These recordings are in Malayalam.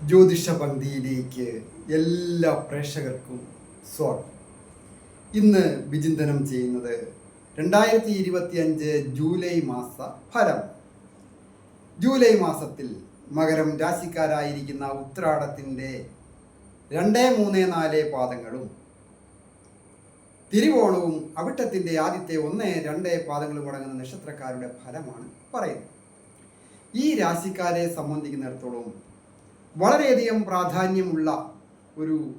ജ്യോതിഷ പന്തിയിലേക്ക് എല്ലാ പ്രേക്ഷകർക്കും സ്വാഗതം. ഇന്ന് വിചിന്തനം ചെയ്യുന്നത് രണ്ടായിരത്തി ഇരുപത്തി അഞ്ച് ജൂലൈ മാസ ഫലം. ജൂലൈ മാസത്തിൽ മകരം രാശിക്കാരായിരിക്കുന്ന ഉത്രാടത്തിന്റെ രണ്ട് മൂന്ന് നാല് പാദങ്ങളും തിരുവോണവും അവിട്ടത്തിന്റെ ആദ്യത്തെ ഒന്ന് രണ്ട് പാദങ്ങളും അടങ്ങുന്ന നക്ഷത്രക്കാരുടെ ഫലമാണ് പറയുന്നത്. ഈ രാശിക്കാരെ സംബന്ധിക്കുന്നിടത്തോളം വളരെയധികം പ്രാധാന്യമുള്ള ഒരു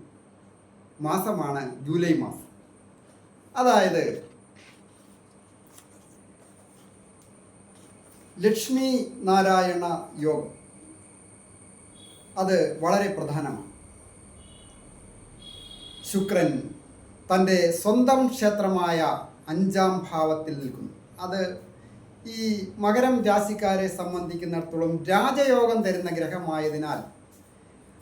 മാസമാണ് ജൂലൈ മാസം. അതായത് ലക്ഷ്മി നാരായണ യോഗം. അത് വളരെ പ്രധാനമാണ്. ശുക്രൻ തന്റെ സ്വന്തം ക്ഷേത്രമായ അഞ്ചാം ഭാവത്തിൽ നിൽക്കുന്നു. അത് ഈ മകരം രാശിക്കാരെ സംബന്ധിക്കുന്നിടത്തോളം രാജയോഗം തരുന്ന ഗ്രഹമായതിനാൽ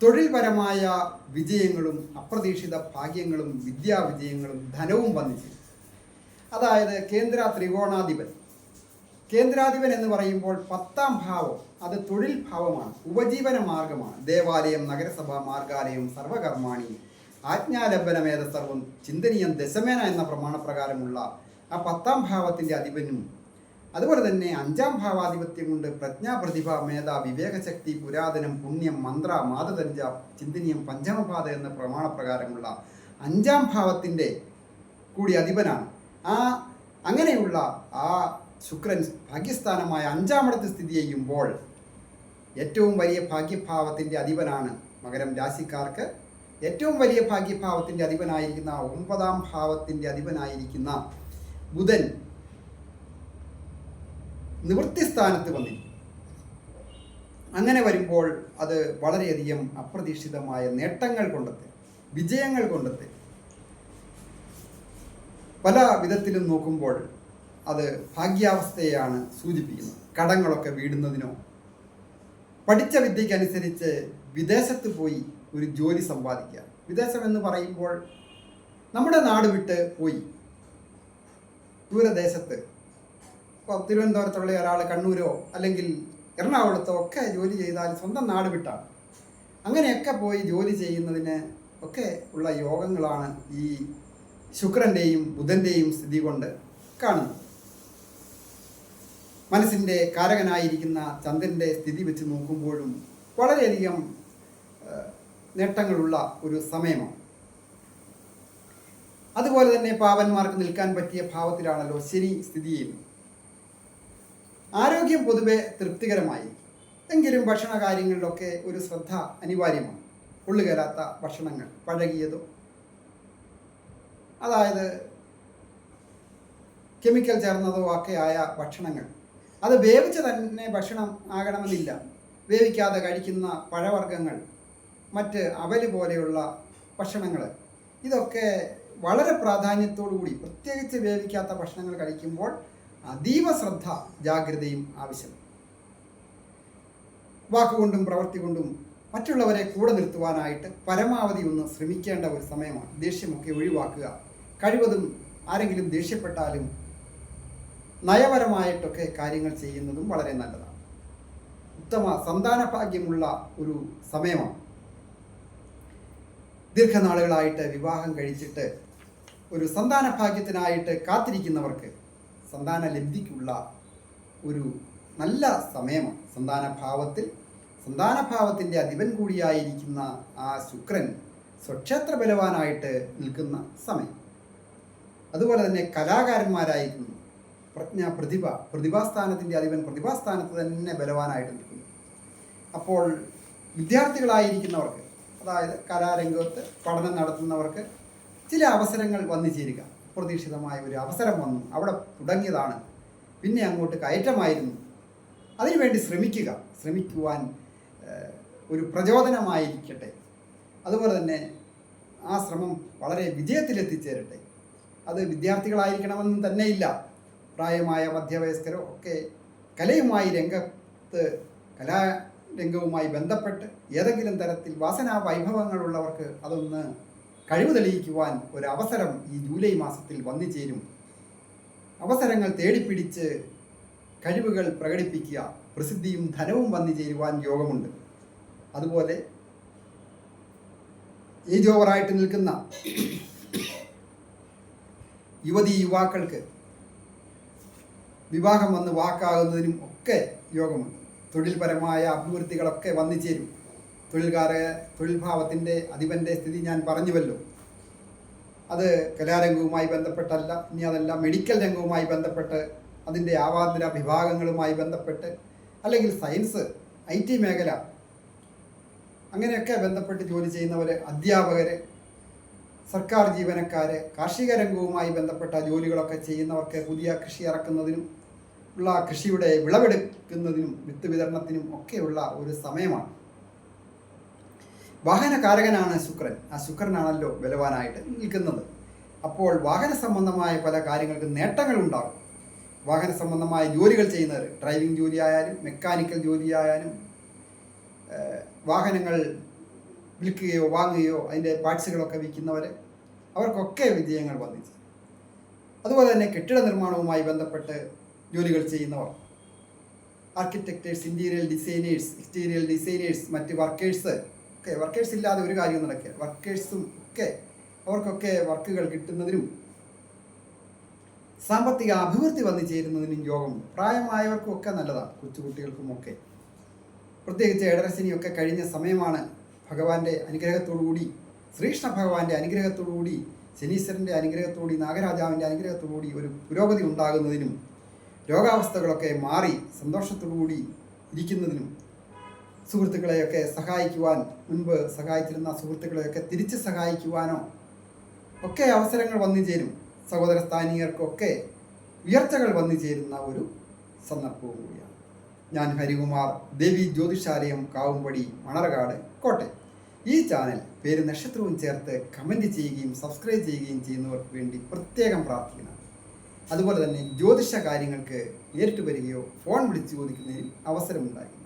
തൊഴിൽപരമായ വിജയങ്ങളും അപ്രതീക്ഷിത ഭാഗ്യങ്ങളും വിദ്യാവിജയങ്ങളും ധനവും വന്നിച്ചു അതായത് കേന്ദ്ര ത്രികോണാധിപൻ. കേന്ദ്രാധിപൻ എന്ന് പറയുമ്പോൾ പത്താം ഭാവം അത് തൊഴിൽ ഭാവമാണ് ഉപജീവന മാർഗമാണ്. ദേവാലയം നഗരസഭ മാർഗാലയം സർവകർമാണി ആജ്ഞാലംബനമേത സർവം ചിന്തനീയം ദശമേന എന്ന പ്രമാണപ്രകാരമുള്ള ആ പത്താം ഭാവത്തിന്റെ അധിപനും അതുപോലെ തന്നെ അഞ്ചാം ഭാവാധിപത്യം കൊണ്ട് പ്രജ്ഞാ പ്രതിഭ മേധ വിവേകശക്തി പുരാതനം പുണ്യം മന്ത്ര മാതതഞ്ച ചിന്തനീയം പഞ്ചമപാത എന്ന പ്രമാണപ്രകാരമുള്ള അഞ്ചാം ഭാവത്തിന്റെ കൂടി അധിപനാണ്. ആ അങ്ങനെയുള്ള ആ ശുക്രൻ ഭാഗ്യസ്ഥാനമായ അഞ്ചാമിടത്ത് സ്ഥിതി ചെയ്യുമ്പോൾ ഏറ്റവും വലിയ ഭാഗ്യഭാവത്തിന്റെ അധിപനാണ് മകരം രാശിക്കാർക്ക്. ഏറ്റവും വലിയ ഭാഗ്യഭാവത്തിന്റെ അധിപനായിരിക്കുന്ന ഒമ്പതാം ഭാവത്തിന്റെ അധിപനായിരിക്കുന്ന ബുധൻ നിവൃത്തിസ്ഥാനത്ത് വന്നിരിക്കും അങ്ങനെ വരുമ്പോൾ അത് വളരെയധികം അപ്രതീക്ഷിതമായ നേട്ടങ്ങൾ കൊണ്ടെത്തും വിജയങ്ങൾ കൊണ്ടെത്തും. പല വിധത്തിലും നോക്കുമ്പോൾ അത് ഭാഗ്യാവസ്ഥയാണ് സൂചിപ്പിക്കുന്നത്. കടങ്ങളൊക്കെ വീടുന്നതിനോ പഠിച്ച വിദ്യയ്ക്കനുസരിച്ച് വിദേശത്ത് പോയി ഒരു ജോലി സമ്പാദിക്കുക. വിദേശം എന്ന് പറയുമ്പോൾ നമ്മുടെ നാട് വിട്ട് പോയി. ദൂരദേശത്ത് ഇപ്പോൾ തിരുവനന്തപുരത്തുള്ള ഒരാൾ കണ്ണൂരോ അല്ലെങ്കിൽ എറണാകുളത്തോ ഒക്കെ ജോലി ചെയ്താൽ സ്വന്തം നാട് വിട്ടാണ് അങ്ങനെയൊക്കെ പോയി ജോലി ചെയ്യുന്നതിന് ഒക്കെ ഉള്ള യോഗങ്ങളാണ് ഈ ശുക്രന്റെയും ബുധന്റെയും സ്ഥിതി കൊണ്ട് കാണുന്നത്. മനസ്സിന്റെ കാരകനായിരിക്കുന്ന ചന്ദ്രന്റെ സ്ഥിതി വെച്ച് നോക്കുമ്പോഴും വളരെയധികം നേട്ടങ്ങളുള്ള ഒരു സമയമാണ്. അതുപോലെ തന്നെ പാവന്മാർക്ക് നിൽക്കാൻ പറ്റിയ ഭാവത്തിലാണല്ലോ ശരി സ്ഥിതി ചെയ്യുന്നത്. ആരോഗ്യം പൊതുവെ തൃപ്തികരമായി. എങ്കിലും ഭക്ഷണ കാര്യങ്ങളിലൊക്കെ ഒരു ശ്രദ്ധ അനിവാര്യമാണ്. ഉള്ളുകയറാത്ത ഭക്ഷണങ്ങൾ പഴകിയതോ. അതായത് കെമിക്കൽ ചേർന്നതോ ഒക്കെ ആയ ഭക്ഷണങ്ങൾ. അത് വേവിച്ച് തന്നെ ഭക്ഷണം ആകണമെന്നില്ല. വേവിക്കാതെ കഴിക്കുന്ന പഴവർഗങ്ങൾ മറ്റ് അവൽ പോലെയുള്ള ഭക്ഷണങ്ങൾ. ഇതൊക്കെ വളരെ പ്രാധാന്യത്തോടു കൂടി പ്രത്യേകിച്ച് വേവിക്കാത്ത ഭക്ഷണങ്ങൾ കഴിക്കുമ്പോൾ അതീവ ശ്രദ്ധ ജാഗ്രതയും ആവശ്യം. വാക്കുകൊണ്ടും പ്രവൃത്തി കൊണ്ടും മറ്റുള്ളവരെ കൂടെ നിർത്തുവാനായിട്ട് പരമാവധി ഒന്ന് ശ്രമിക്കേണ്ട ഒരു സമയമാണ്. ദേഷ്യമൊക്കെ ഒഴിവാക്കുക. കഴിവതും ആരെങ്കിലും ദേഷ്യപ്പെട്ടാലും നയപരമായിട്ടൊക്കെ കാര്യങ്ങൾ ചെയ്യുന്നതും വളരെ നല്ലതാണ്. ഉത്തമ സന്താന ഭാഗ്യമുള്ള ഒരു സമയമാണ്. ദീർഘനാളുകളായിട്ട് വിവാഹം കഴിച്ചിട്ട് ഒരു സന്താന ഭാഗ്യത്തിനായിട്ട് കാത്തിരിക്കുന്നവർക്ക് സന്താന ലബ്ധിക്കുള്ള ഒരു നല്ല സമയമാണ്. സന്താനഭാവത്തിൽ സന്താനഭാവത്തിന്റെ അധിപൻ കൂടിയായിരിക്കുന്ന ആ ശുക്രൻ സ്വക്ഷേത്ര ബലവാനായിട്ട് നിൽക്കുന്ന സമയം. അതുപോലെ തന്നെ കലാകാരന്മാരായിരുന്നു. പ്രജ്ഞ പ്രതിഭ പ്രതിഭാസ്ഥാനത്തിന്റെ അധിപൻ പ്രതിഭാസ്ഥാനത്ത് തന്നെ ബലവാനായിട്ട് നിൽക്കുന്നു. അപ്പോൾ വിദ്യാർത്ഥികളായിരിക്കുന്നവർക്ക് അതായത് കലാരംഗത്ത് പഠനം നടത്തുന്നവർക്ക് ചില അവസരങ്ങൾ വന്നു ചേരുക. അപ്രതീക്ഷിതമായ ഒരു അവസരം വന്നു. അവിടെ തുടങ്ങിയതാണ്. പിന്നെ അങ്ങോട്ട് കയറ്റമായിരുന്നു. അതിനുവേണ്ടി ശ്രമിക്കുക. ശ്രമിക്കുവാൻ ഒരു പ്രചോദനമായിരിക്കട്ടെ. അതുപോലെ തന്നെ ആ ശ്രമം വളരെ വിജയത്തിലെത്തിച്ചേരട്ടെ. അത് വിദ്യാർത്ഥികളായിരിക്കണമെന്നും തന്നെയില്ല. പ്രായമായ മധ്യവയസ്കരോ ഒക്കെ കലയുമായി രംഗത്ത് കലാരംഗവുമായി ബന്ധപ്പെട്ട് ഏതെങ്കിലും തരത്തിൽ വാസനാ വൈഭവങ്ങളുള്ളവർക്ക് അതൊന്ന് കഴിവ് തെളിയിക്കുവാൻ ഒരു അവസരം ഈ ജൂലൈ മാസത്തിൽ വന്നു ചേരും. അവസരങ്ങൾ തേടിപ്പിടിച്ച് കഴിവുകൾ പ്രകടിപ്പിക്കുക പ്രസിദ്ധിയും ധനവും വന്നു ചേരുവാൻ യോഗമുണ്ട്. അതുപോലെ ഏജ് ഓവറായിട്ട് നിൽക്കുന്ന യുവതി യുവാക്കൾക്ക് വിവാഹം വന്ന് വാക്കാകുന്നതിനും ഒക്കെ യോഗമുണ്ട്. തൊഴിൽപരമായ അഭിവൃദ്ധികളൊക്കെ വന്നു ചേരും. തൊഴിൽക്കാരെ തൊഴിൽ ഭാവത്തിന്റെ അധിപന്റെ സ്ഥിതി ഞാൻ പറഞ്ഞുവല്ലോ. അത് കലാരംഗവുമായി ബന്ധപ്പെട്ടല്ല ഇനി അതല്ല മെഡിക്കൽ രംഗവുമായി ബന്ധപ്പെട്ട് അതിന്റെ ആവാന്തര വിഭാഗങ്ങളുമായി ബന്ധപ്പെട്ട് അല്ലെങ്കിൽ സയൻസ് ഐ ടി മേഖല അങ്ങനെയൊക്കെ ബന്ധപ്പെട്ട് ജോലി ചെയ്യുന്നവർ അധ്യാപകർ സർക്കാർ ജീവനക്കാർ കാർഷിക രംഗവുമായി ബന്ധപ്പെട്ട ജോലികളൊക്കെ ചെയ്യുന്നവർക്ക് പുതിയ കൃഷി ഇറക്കുന്നതിനും ഉള്ള കൃഷിയുടെ വിളവെടുക്കുന്നതിനും വിത്ത് വിതരണത്തിനും ഒക്കെയുള്ള ഒരു സമയമാണ്. വാഹനകാരകനാണ് ശുക്രൻ. ആ ശുക്രനാണല്ലോ ബലവാനായിട്ട് നിൽക്കുന്നത്. അപ്പോൾ വാഹന സംബന്ധമായ പല കാര്യങ്ങൾക്ക് നേട്ടങ്ങൾ ഉണ്ടാകും. വാഹന സംബന്ധമായ ജോലികൾ ചെയ്യുന്നവർ ഡ്രൈവിംഗ് ജോലി ആയാലും മെക്കാനിക്കൽ ജോലി ആയാലും വാഹനങ്ങൾ വിൽക്കുകയോ വാങ്ങുകയോ അതിന്റെ പാർട്സുകളൊക്കെ വിൽക്കുന്നവർ അവർക്കൊക്കെ വിജയങ്ങൾ വന്നിച്ചു അതുപോലെ തന്നെ കെട്ടിട നിർമ്മാണവുമായി ബന്ധപ്പെട്ട് ജോലികൾ ചെയ്യുന്നവർ architects interior designers exterior designers മറ്റ് വർക്കേഴ്സ് ഒക്കെ വർക്കേഴ്സ് ഇല്ലാതെ ഒരു കാര്യവും നടക്കുക വർക്കേഴ്സും ഒക്കെ അവർക്കൊക്കെ വർക്കുകൾ കിട്ടുന്നതിനും സാമ്പത്തിക അഭിവൃദ്ധി വന്നു ചേരുന്നതിനും യോഗം പ്രായമായവർക്കും ഒക്കെ നല്ലതാണ് കൊച്ചുകുട്ടികൾക്കും ഒക്കെ പ്രത്യേകിച്ച് ഏടരശനിയൊക്കെ കഴിഞ്ഞ സമയമാണ് ഭഗവാന്റെ അനുഗ്രഹത്തോടുകൂടി ശ്രീകൃഷ്ണ ഭഗവാന്റെ അനുഗ്രഹത്തോടുകൂടി ശനീശ്വരന്റെ അനുഗ്രഹത്തോടുകൂടി നാഗരാജാവിന്റെ അനുഗ്രഹത്തോടുകൂടി ഒരു പുരോഗതി ഉണ്ടാകുന്നതിനും രോഗാവസ്ഥകളൊക്കെ മാറി സന്തോഷത്തോടുകൂടി ഇരിക്കുന്നതിനും സുഹൃത്തുക്കളെയൊക്കെ സഹായിക്കുവാൻ മുൻപ് സഹായിച്ചിരുന്ന സുഹൃത്തുക്കളെയൊക്കെ തിരിച്ച് സഹായിക്കുവാനോ ഒക്കെ അവസരങ്ങൾ വന്നു ചേരും. സഹോദര സ്ഥാനീയർക്കൊക്കെ ഉയർച്ചകൾ വന്നു ചേരുന്ന ഒരു സന്ദർഭവും കൂടിയാണ്. ഞാൻ ഹരികുമാർ ദേവി ജ്യോതിഷാലയം കാവുംപടി മണർകാട് കോട്ടയം. ഈ ചാനൽ പേര് നക്ഷത്രവും ചേർത്ത് കമന്റ് ചെയ്യുകയും സബ്സ്ക്രൈബ് ചെയ്യുകയും ചെയ്യുന്നവർക്ക് വേണ്ടി പ്രത്യേകം പ്രാർത്ഥിക്കുന്നു അതുപോലെ തന്നെ ജ്യോതിഷ കാര്യങ്ങൾക്ക് നേരിട്ട് വരികയോ ഫോൺ വിളിച്ച് ചോദിക്കുന്നതിനും അവസരമുണ്ടായിരിക്കണം.